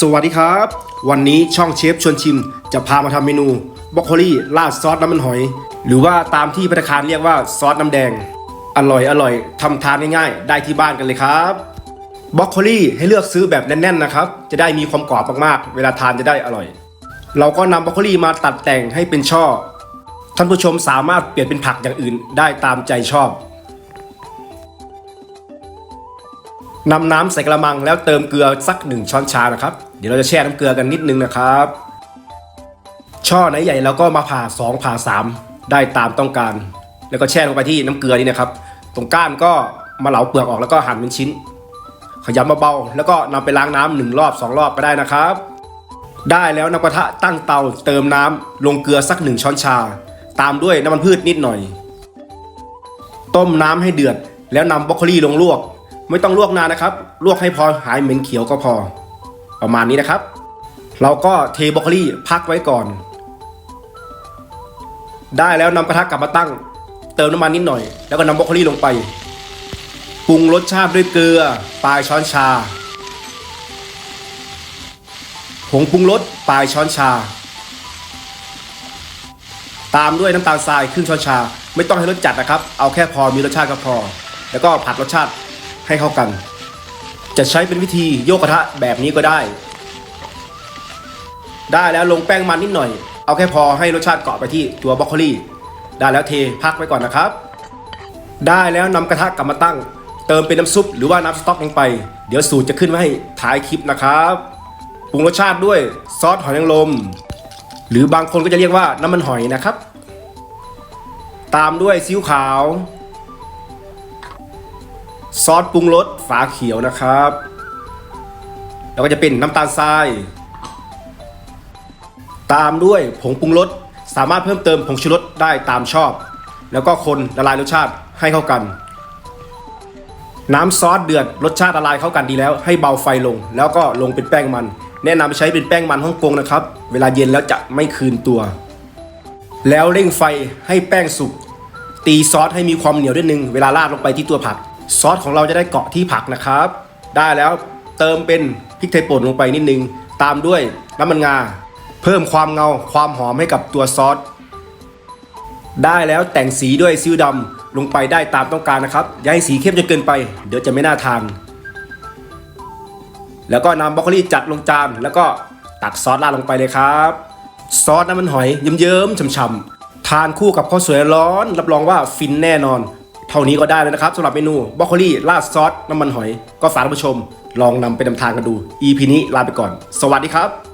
สวัสดีครับ วันนี้ช่องเชฟชวนชิม จะพามาทำเมนูบรอกโคลีราดซอสน้ำมันหอย หรือว่าตามที่พัตตาคารเรียกว่าซอสน้ำแดง อร่อยอร่อยทำทานง่ายๆ ได้ที่บ้านกันเลยครับบรอกโคลีให้เลือกซื้อแบบแน่นๆนะครับ จะได้มีความกรอบมากๆ เวลาทานจะได้อร่อย เราก็นำบรอกโคลีมาตัดแต่งให้เป็นช่อ ท่านผู้ชมสามารถเปลี่ยนเป็นผักอย่างอื่นได้ตามใจชอบ นำน้ำใส่กระมังแล้วเติมเกลือสักหนึ่งช้อนชานะครับ เดี๋ยวเราจะแช่น้ำเกลือกันนิดนึงนะครับ ช่อไหนใหญ่เราก็มาผ่า2ผ่า3 ได้ตามต้องการ แล้วก็แช่ลงไปที่น้ำเกลือนี่นะครับ ตรงก้านก็มาเหลาเปลือกออกแล้วก็หั่นเป็นชิ้น ขยำเบาๆแล้วก็นำไปล้างน้ำหนึ่งรอบ 2 รอบก็ได้นะครับ ได้แล้วนำกระทะตั้งเตาเติมน้ำลงเกลือสักหนึ่งช้อนชา ตามด้วยน้ำมันพืชนิดหน่อย ต้มน้ำให้เดือดแล้วนำบรอกโคลีลงลวก ไม่ต้องลวกนานนะครับ ลวกให้พอหายเหม็นเขียวก็พอ ประมาณนี้นะครับ เราก็เทบรอกโคลีพักไว้ก่อน ได้แล้วนำกระทะกลับมาตั้ง เติมน้ำมันนิดหน่อย แล้วก็นำบรอกโคลีลงไปปรุงรสชาติด้วยเกลือปลายช้อนชาผงปรุงรสปลายช้อนชา ตามด้วยน้ำตาลทรายครึ่งช้อนชา ไม่ต้องให้รสจัดนะครับ เอาแค่พอมีรสชาติก็พอ แล้วก็ผัดรสชาติ ให้เข้ากัน จะใช้เป็นวิธีโยกกระทะแบบนี้ก็ได้ ได้แล้วลงแป้งมันนิดหน่อย เอาแค่พอให้รสชาติเกาะไปที่ตัวบรอกโคลีได้แล้วเทพักไว้ก่อนนะครับ ได้แล้วนำกระทะกลับมาตั้ง เติมเป็นน้ำซุปหรือว่าน้ำสต๊อกลงไป เดี๋ยวสูตรจะขึ้นไว้ให้ท้ายคลิปนะครับปรุงรสชาติด้วยซอสหอยนางรมหรือบางคนก็จะเรียกว่าน้ำมันหอยนะครับ ตามด้วยซีอิ๊วขาว ซอสปรุงรสฝาเขียวนะครับ แล้วก็จะเป็นน้ำตาลทราย ตามด้วยผงปรุงรสสามารถเพิ่มเติมผงชูรสได้ตามชอบ แล้วก็คนละลายรสชาติให้เข้ากัน น้ำซอสเดือดรสชาติละลายเข้ากันดีแล้ว ให้เบาไฟลง แล้วก็ลงเป็นแป้งมัน แนะนำใช้เป็นแป้งมันฮ่องกงนะครับ เวลาเย็นแล้วจะไม่คืนตัว แล้วเร่งไฟให้แป้งสุกตีซอสให้มีความเหนียวนิดนึง เวลาราดลงไปที่ตัวผัก ซอสของเราจะได้เกาะที่ผักนะครับ ได้แล้วเติมเป็นพริกไทยป่นลงไปนิดนึง ตามด้วยน้ำมันงา เพิ่มความเงาความหอมให้กับตัวซอส ได้แล้วแต่งสีด้วยซีอิ๊วดำลงไปได้ตามต้องการนะครับอย่าให้สีเข้มจนเกินไป เดี๋ยวจะไม่น่าทาน แล้วก็นำบรอกโคลีจัดลงจานแล้วก็ตักซอสราดลงไปเลยครับ ซอสน้ำมันหอยเยิ้มๆฉ่ำๆทานคู่กับข้าวสวยร้อน รับรองว่าฟินแน่นอน ท่านี้ก็ได้แล้วนะครับสำหรับเมนูบรอกโคลีราดซอสน้ำมันหอย ก็ฝากท่านผู้ชม ลองนำไปนำทางกันดู EP นี้ลาไปก่อน สวัสดีครับ